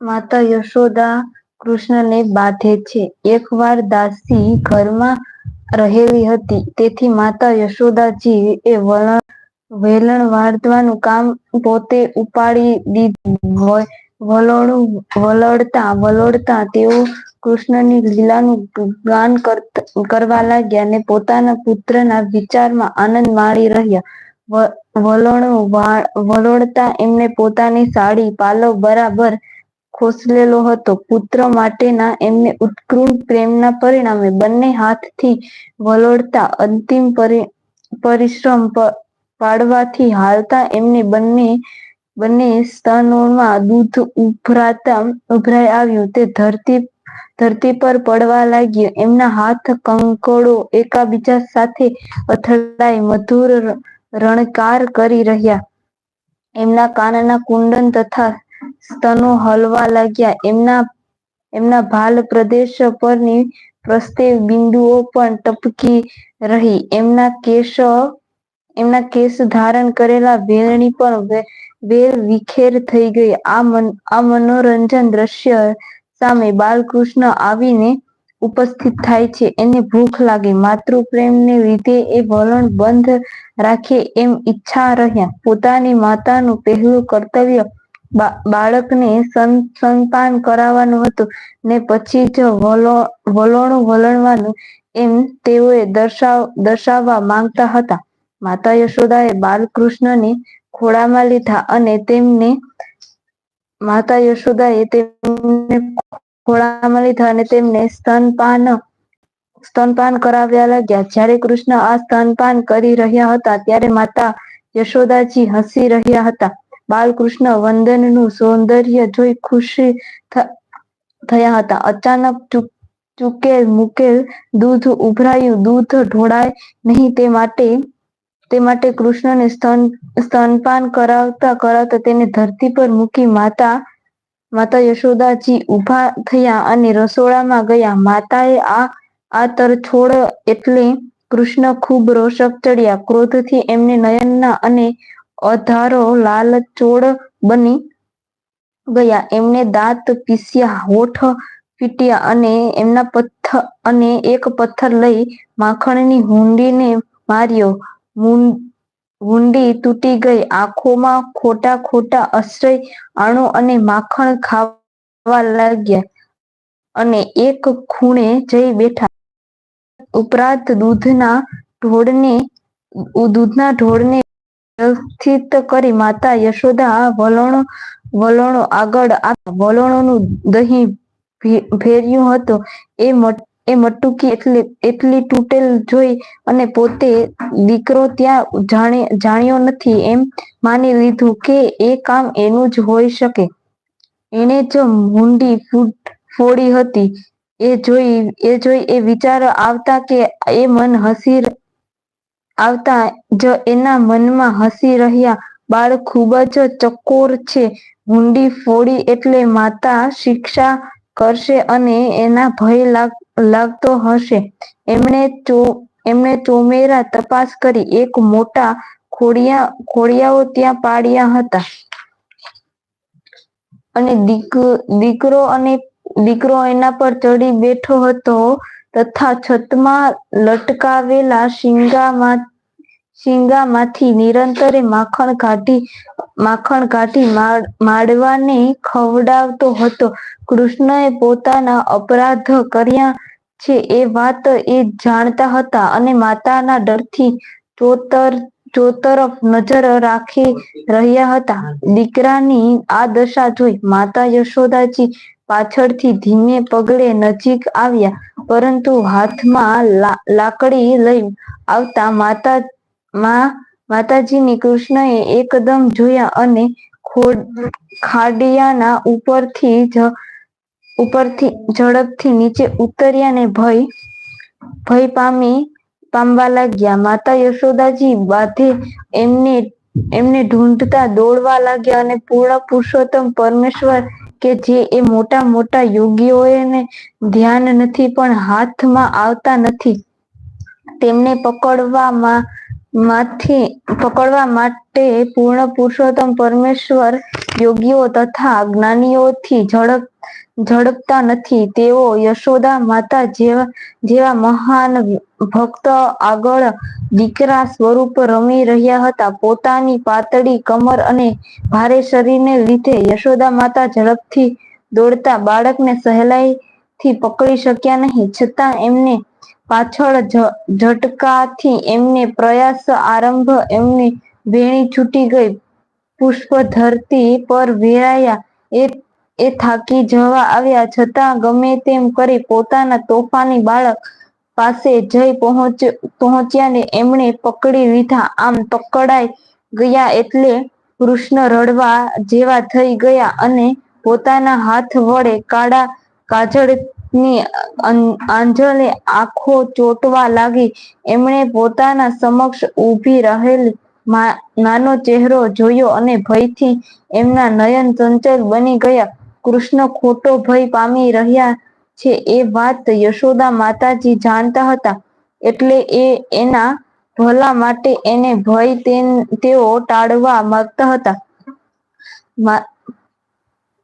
માતા યશોદા કૃષ્ણને બાંધે છે. એકવાર દાસી ઘરમાં રહેલી હતી, તેથી માતા યશોદાજી એ વલણ, વેલણ વાળવાનું કામ પોતે ઉપાડી દીધું. વલોણું વલોડતા વલોડતા તેઓ કૃષ્ણની લીલાનું ગાન કરવા લાગ્યા અને પોતાના પુત્રના વિચારમાં આનંદ માણી રહ્યા. વલોણું વલોડતા એમને પોતાની સાડી પાલવ બરાબર ખોસલેલો હતો. પુત્ર માટેના એમને ઉત્કૃષ્ટ પ્રેમના પરિણામે બંને હાથથી વલોડતા અંતિમ પરિશ્રમ પાડવાથી હાલતા એમને બંને બંને સ્તનોમાં દૂધ ઉભરાતા, ઉભરાઈ આવ્યું. તે ધરતી ધરતી પર પડવા લાગ્યું. એમના હાથ કંકોડો એકાબીજા સાથે અથડાઈ. મધુર રણકાર કરી રહ્યા. એમના કાનના કુંડન તથા સ્તનો હલવા લાગ્યા. એમના એમના ભાલ પ્રદેશ પરની પ્રસ્તે બિંદુઓ પણ ટપકી રહી. એમના કેશ એમના કેશ ધારણ કરેલા વેલણી પણ વેલ વિખેર થઈ ગઈ. આ મનોરંજન દ્રશ્ય સામે બાલકૃષ્ણ આવીને ઉપસ્થિત થાય છે. એને ભૂખ લાગી. માતૃ પ્રેમને લીધે એ વલણ બંધ રાખે એમ ઈચ્છા રહ્યા. પોતાની માતાનું પહેલું કર્તવ્ય બાળકને સંતાન કરાવવાનું હતું ને પછી જ વલોણું વલણવાનું એમ તેઓએ દર્શાવવા માંગતા હતા. માતા યશોદાએ બાલકૃષ્ણને ખોળામાં લીધા અને તેમને, માતા યશોદાએ તેમને ખોળામાં લીધા તેમને સ્તનપાન સ્તનપાન કરાવ્યા લાગ્યા. જ્યારે કૃષ્ણ આ સ્તનપાન કરી રહ્યા હતા, ત્યારે માતા યશોદાજી હસી રહ્યા હતા. બાલકૃષ્ણ વંદનનું સૌંદર્ય જોઈ ખુશી થયા હતા. અચાનક ચૂકેલ, મૂકેલ દૂધ ઉભરાયું. દૂધ ઢોળાય નહીં તે માટે તે માટે કૃષ્ણને સ્તન, સ્તનપાન કરાવતા કરાવતા તેને ધરતી પર મૂકી માતા માતા યશોદાજી ઊભા થયા અને રસોડામાં ગયા. માતાએ આ આ તરછોડ એટલે કૃષ્ણ ખૂબ રોષક ચડ્યા. ક્રોધથી એમને નયનના અને અધારો લાલચોળ બની ગયા. એમને દાંત પીસ્યા, હોઠ પીટ્યા અને એમના પથ્થર અને એક પથ્થર લઈ માખણની હુંડીને માર્યો. હુંડી તૂટી ગઈ આંખોમાં ખોટા ખોટા અશ્રય, અણુ અને માખણ ખાવા લાગ્યા અને એક ખૂણે જઈ બેઠા. ઉપરાંત દૂધના ઢોળને દૂધના ઢોળને વ્યવસ્થિત કરી માતા યશોદા વલણો વલણો આગળ આ વલણોનું દહીં ભેર્યું હતું. એ એ મટકી એટલી તૂટેલ જોઈ અને પોતે દીકરો ત્યાં જાણ્યો નથી. એમ માની લીધું કે એ કામ એનું જ હોઈ શકે. એને જ હુંડી ફોડી હતી. એ જોઈ એ જોઈ એ વિચાર આવતા કે એ મન હસી આવતા જ એના મનમાં હસી રહ્યા. બાળ ખૂબ જ ચકોર છે. હુંડી ફોડી એટલે માતા શિક્ષા કરશે અને એના ભય લાગતો હશે. એમણે એમણે ચોમેરા તપાસ કરી. એક મોટા ખોડિયા, ખોડિયાઓ ત્યાં પાડ્યા હતા. અને દીકરો અને દીકરો એના પર ચડી બેઠો હતો તથા છતમાં લટકાવેલા શીંગામાં શીંગામાંથી નિરંતરે માખણ કાઢી માખણ કાઢી માડવાને ખવડાવતો હતો. કૃષ્ણએ પોતાના અપરાધ કર્યા છે એ વાત એ જાણતા હતા અને માતાના ડરથી ચોતર, ચોતરફ નજર રાખી રહ્યા હતા. દીકરાની આ દશા જોઈ માતા યશોદાજી પાછળથી ધીમે પગલે નજીક આવ્યા, પરંતુ હાથમાં લાકડી લઈ આવતા માતા માતાજીને કૃષ્ણએ એકદમ જોયા અને ખાડિયાના ઉપરથી ઉપરથી ઝડપથી નીચે ઉતર્યા ને ભય ભય પામી પામવા લાગ્યા. માતા યશોદાજી બાધે એમને એમને ઢૂંઢતા દોડવા લાગ્યા અને પૂર્ણ પુરુષોત્તમ પરમેશ્વર કે જે એ મોટા મોટા યોગીઓને ધ્યાન નથી પણ હાથમાં આવતા નથી. તેમને પકડવામાં માંથી પકડવા માટે પૂર્ણ પુરુષોત્તમ પરમેશ્વર યોગીઓ તથા જ્ઞાનીઓથી ઝડપ, ઝડપતા નથી. તેઓ યશોદા માતા જેવા જેવા મહાન ભક્ત આગળ દીકરા સ્વરૂપ રમી રહ્યા હતા. પોતાની પાતળી કમર અને ભારે શરીરને લીધે યશોદા માતા ઝડપથી દોડતા બાળકને સહેલાઈથી પકડી શક્યા નહીં. છતાં એમને પાછળ ઝટકાથી એમને પ્રયાસ આરંભ એમની વેણી છૂટી ગઈ. પુષ્પ ધરતી પર વેરાયા એ એ થાકી જવા આવ્યા. છતાં ગમે તેમ કરી પોતાના તોફાની બાળક પાસે જઈ પહોંચ પહોંચ્યા ને એમણે પકડી લીધા. આમ પકડાઈ ગયા એટલે કૃષ્ણ રડવા જેવા થઈ ગયા અને પોતાના હાથ વડે કાળા કાજળની આંજળે આંખો ચોંટવા લાગી. એમણે પોતાના સમક્ષ ઊભી રહેલી નાનો ચહેરો જોયો અને ભયથી એમના નયન ચંચલ બની ગયા. કૃષ્ણ ખોટો ભય પામી રહ્યા છે એ વાત યશોદા માતાજી જાણતા હતા. એટલે એ એના ભલા માટે એને ભય તેઓ ટાળવા માંગતા હતા.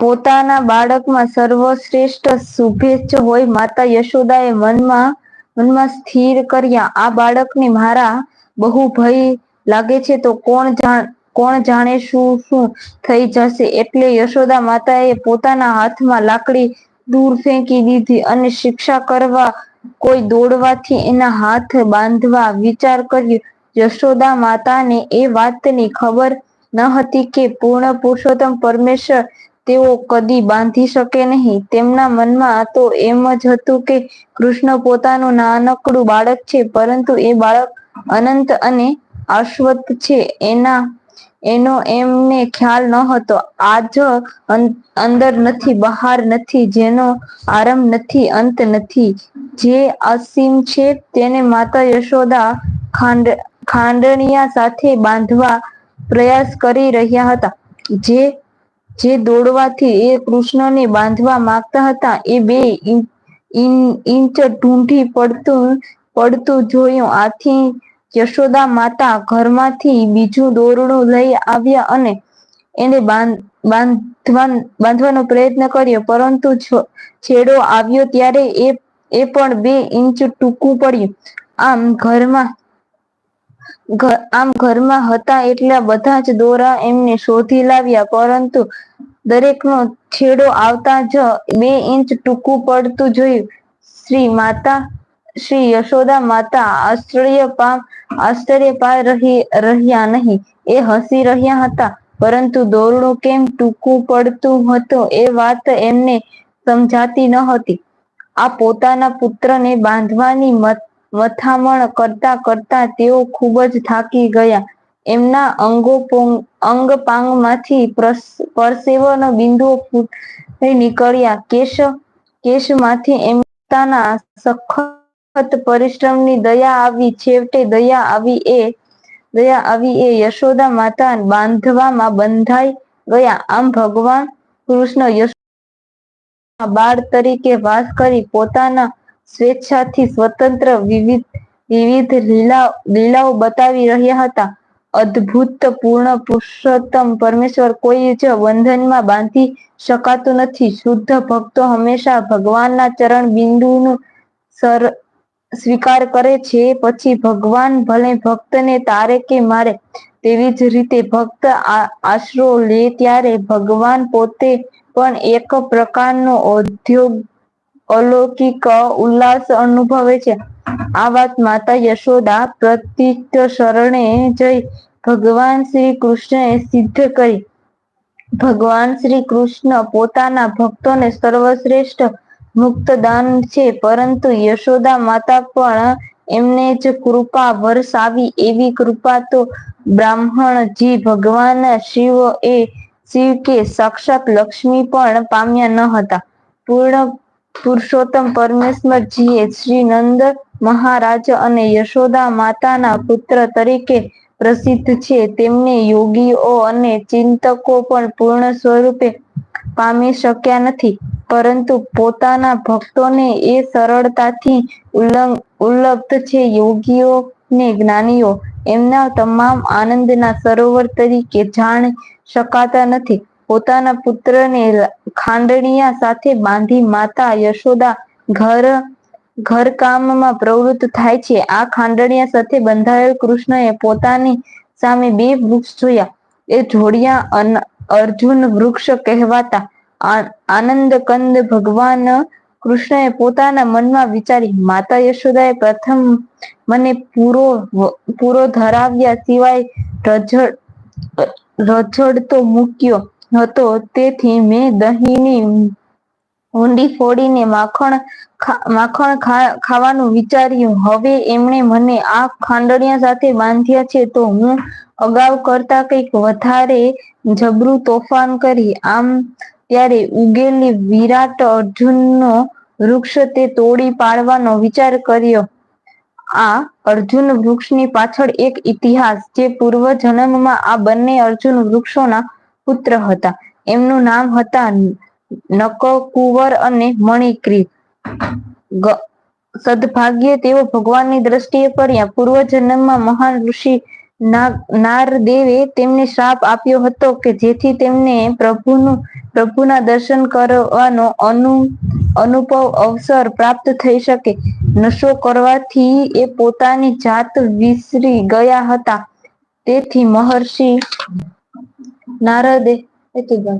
પોતાના બાળકમાં સર્વશ્રેષ્ઠ શુભેચ્છ હોય માતા યશોદાએ મનમાં મનમાં સ્થિર કર્યા. આ બાળકને મારા બહુ ભય લાગે છે, તો કોણ જાણ, કોણ જાણે શું શું થઈ જશે? એટલે યશોદા માતાએ પોતાના હાથમાં લાકડી દૂર ફેંકી દીધી અને શિક્ષા કરવા કોઈ દોડવાથી એના હાથ બાંધવા વિચાર કર્યો. યશોદા માતાને એ વાતની ખબર ન હતી કે પૂર્ણ પુરુષોત્તમ પરમેશ્વર તેઓ કદી બાંધી શકે નહીં. તેમના મનમાં તો એમ જ હતું કે કૃષ્ણ પોતાનું નાનકડું બાળક છે, પરંતુ એ બાળક અનંત અને શાશ્વત છે. એના, એનો એમને ખ્યાલ ન હતો. આજ અંદર નથી, બહાર નથી, જેનો આરંભ નથી, અંત નથી. જે અસીમ છે તેને માતા યશોદા ખાંડ, ખાંડણિયા સાથે બાંધવા પ્રયાસ કરી રહ્યા હતા. જે જે દોડવાથી એ કૃષ્ણને બાંધવા માંગતા હતા, એ બે ઇંચ ઢૂંઢી પડતું પડતું જોયું. આથી યશોદા માતા ઘરમાંથી બીજું દોરડું લઈ આવ્યા અને એને બાંધવાનો પ્રયત્ન કર્યો. પરંતુ છેડો આવ્યો ત્યારે એ એ પણ બે ઇંચ ટૂંકું પડ્યું. આમ ઘરમાં આમ ઘરમાં હતા એટલા બધા જ દોરા એમને શોધી લાવ્યા, પરંતુ દરેકનો છેડો આવતા જ બે ઇંચ ટૂંકું પડતું જોયું. શ્રી માતા, શ્રી યશોદા માતા આશ્ચર્ય પામ આશ્ચર્ય પાર રહી, રહ્યા નહીં. એ હસી રહ્યા હતા, પરંતુ દોરડું કેમ ટૂંકું પડતું હતું એ વાત એમને સમજાતી ન હતી. આ પોતાના પુત્રને બાંધવાની મથામણ કરતા કરતા તેઓ ખૂબ જ થાકી ગયા. એમના અંગો અંગ પાંગમાંથી પરસેવાના બિંદુઓ ફૂટી નીકળ્યા. કેશ, કેશમાંથી એમના સખત પરિશ્રમની દયા આવી. છેવટે દયા આવી એ, દયા આવી એ યશોદા માતા બાંધવામાં બંધાઈ ગયા. આમ ભગવાન કૃષ્ણ યશોદા બાળ તરીકે વાસ કરી પોતાના સ્વેચ્છાથી સ્વતંત્ર વિવિધ વિવિધ લીલા, લીલાઓ બતાવી રહ્યા હતા. અદ્ભુત પૂર્ણ પુરુષોત્તમ પરમેશ્વર કોઈ જ બંધનમાં બાંધી શકાતું નથી. શુદ્ધ ભક્તો હંમેશા ભગવાનના ચરણ બિંદુનું સર, સ્વીકાર કરે છે. પછી ભગવાન ભલે ભક્તને તારે કે મારે, તેવી જ રીતે ભક્ત આશરો લે ત્યારે ભગવાન પોતે પણ એક પ્રકારનો ઉદ્યોગ અલૌકિક ઉલ્લાસ અનુભવે છે. આ વાત માતા યશોદા પ્રતિષ્ઠ શરણે જઈ ભગવાન શ્રી કૃષ્ણએ સિદ્ધ કરી. ભગવાન શ્રી કૃષ્ણ પોતાના ભક્તોને સર્વશ્રેષ્ઠ મુક્ત દાન છે, પરંતુ યશોદા માતા પણ એમને જ કૃપા વરસાવી, એવી કૃપા તો બ્રાહ્મણ જી ભગવાન શિવ એ શિવ કે સાક્ષાત લક્ષ્મી પણ પામ્યા ન હતા. પૂર્ણ પુરુષોત્તમ પરમેશ્વરજીએ શ્રી નંદ મહારાજ અને યશોદા માતાના પુત્ર તરીકે પ્રસિદ્ધ છે. તેમને યોગીઓ અને ચિંતકો પણ પૂર્ણ સ્વરૂપે પામી શક્યા નથી, પરંતુ પોતાના ભક્તોને એ સરળતાથી ઉલ્લબ્ધ છે. યોગીઓ ને જ્ઞાનીઓ એમના તમામ આનંદના સરોવર તરીકે જાણી શકાતા નથી. પોતાના પુત્રને ખાંડણીયા સાથે બાંધી માતા યશોદા ઘર, ઘરકામમાં પ્રવૃત્ત થાય છે. આ ખાંડણીયા સાથે બંધાયેલ કૃષ્ણએ પોતાની સામે બે વૃક્ષ જોયા. એ જોડિયા અર્જુન વૃક્ષ કહેવાતા આ- આનંદ કંદ ભગવાન કૃષ્ણએ પોતાના મનમાં વિચારી, માતા યશોદાએ પ્રથમ મને પૂરો પૂરો ધરાવ્યા સિવાય રજડ રજડતો મૂક્યો. હતો. તેથી મેં દહીંની ઊંડી ફોડીને માખણ માખણ ખાવાનું વિચાર્યું. હવે એમણે મને આ ખાંડણીયા સાથે બાંધ્યા છે તો હું અગાઉ કરતા કંઈક વધારે જબરું તોફાન કરી. આમ ત્યારે ઉગેલી વિરાટ અર્જુનનો વૃક્ષ તે તોડી પાડવાનો વિચાર કર્યો. આ અર્જુન વૃક્ષની પાછળ એક ઇતિહાસ, જે પૂર્વ જન્મમાં આ બંને અર્જુન વૃક્ષોના પુત્ર હતા. એમનું નામ હતા નકકુંવર અને મણિક્રી. સદભાગ્યે તેઓ ભગવાનની દ્રષ્ટિએ પડ્યા. પૂર્વ જન્મમાં મહાન ઋષિ નારદેવે તેમને શ્રાપ આપ્યો હતો કે જેથી તેમને પ્રભુનું, પ્રભુના દર્શન કરવાનો અનુ, અનુભવ, અવસર પ્રાપ્ત થઈ શકે. નશો કરવાથી એ પોતાની જાત વિસરી ગયા હતા. તેથી મહર્ષિ नारळ दे. तुझा.